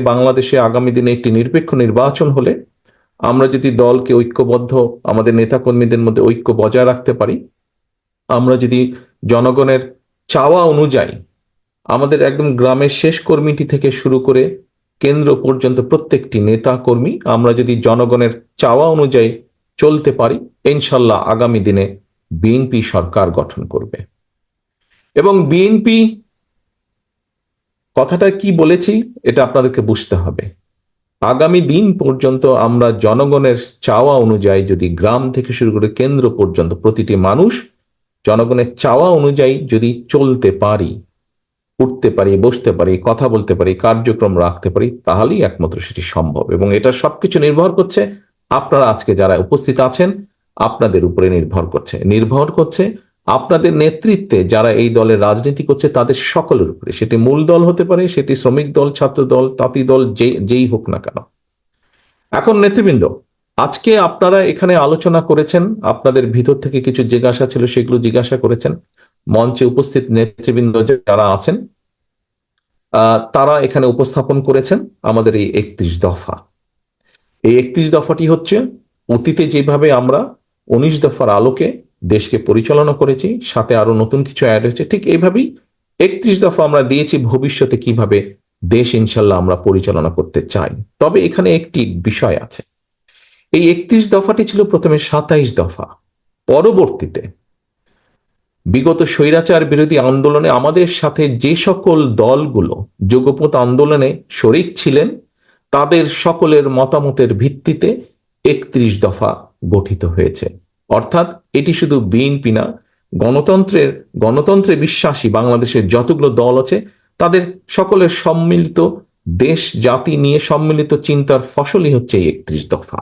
বাংলাদেশে আগামী দিনে একটি নিরপেক্ষ নির্বাচন হলে আমরা যদি দলকে ঐক্যবদ্ধ, আমাদের নেতাকর্মীদের মধ্যে ঐক্য বজায় রাখতে পারি, আমরা যদি জনগণের চাওয়া অনুযায়ী আমাদের একদম গ্রামের শেষ কর্মীটি থেকে শুরু করে কেন্দ্র পর্যন্ত প্রত্যেকটি নেতা কর্মী আমরা যদি জনগণের চাওয়া অনুযায়ী চলতে পারি, ইনশাল্লাহ আগামী দিনে বিএনপি সরকার গঠন করবে। এবং বিএনপি কথাটা কি বলেছি, এটা আপনাদেরকে বুঝতে হবে। আগামী দিন পর্যন্ত আমরা জনগণের চাওয়া অনুযায়ী যদি গ্রাম থেকে শুরু করে কেন্দ্র পর্যন্ত প্রতিটি মানুষ জনগণের চাওয়া অনুযায়ী যদি চলতে পারি, উঠতে পারি, বসতে পারি, কথা বলতে পারি, কার্যক্রম রাখতে পারি, তাহলেই একমাত্র সেটি সম্ভব এবং এটা সবকিছু নির্ভর করছে আপনারা আজকে যারা উপস্থিত আছেন, আপনাদের উপরে নির্ভর করছে। নির্ভর করছে আপনাদের নেতৃত্বে যারা এই দলের রাজনীতি করছে তাদের সকলের উপরে। সেটি মূল দল হতে পারে, সেটি শ্রমিক দল, ছাত্র দল, তাঁতি দল, যে, যেই হোক না কেন। এখন নেতৃবৃন্দ, আজকে আপনারা এখানে আলোচনা করেছেন, আপনাদের ভিতর থেকে কিছু জিজ্ঞাসা ছিল, সেগুলো জিজ্ঞাসা করেছেন। মঞ্চে উপস্থিত নেতৃবৃন্দ যারা আছেন তারা এখানে উপস্থাপন করেছেন আমাদের এই একত্রিশ দফা। এই একত্রিশ দফাটি হচ্ছে, অতীতে যেভাবে আমরা উনিশ দফার আলোকে দেশকে পরিচালনা করেছি, সাথে আরও নতুন কিছু অ্যাড হয়েছে। ঠিক এইভাবেই একত্রিশ দফা আমরা দিয়েছি, ভবিষ্যতে কীভাবে দেশ ইনশাল্লাহ আমরা পরিচালনা করতে চাই। তবে এখানে একটি বিষয় আছে। এই একত্রিশ দফাটি ছিল প্রথমে সাতাইশ দফা। পরবর্তীতে বিগত স্বৈরাচার বিরোধী আন্দোলনে আমাদের সাথে যে সকল দলগুলো যোগপথ আন্দোলনে শরিক ছিলেন, তাদের সকলের মতামতের ভিত্তিতে একত্রিশ দফা গঠিত হয়েছে। অর্থাৎ এটি শুধু বিএনপি না, গণতন্ত্রের, গণতন্ত্রে বিশ্বাসী বাংলাদেশের যতগুলো দল আছে, তাদের সকলের সম্মিলিত দেশ, জাতি নিয়ে সম্মিলিত চিন্তার ফসলই হচ্ছে এই একত্রিশ দফা।